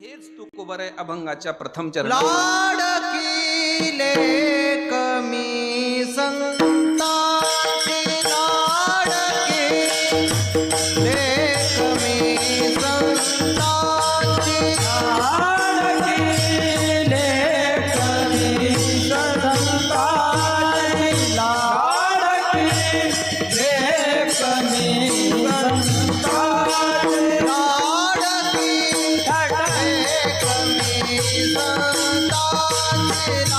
हेच तुकोबर आहे अभंगाच्या प्रथम चरण. लाडकी लेक मी संताची लाडकी लेक मी संताची लाडकी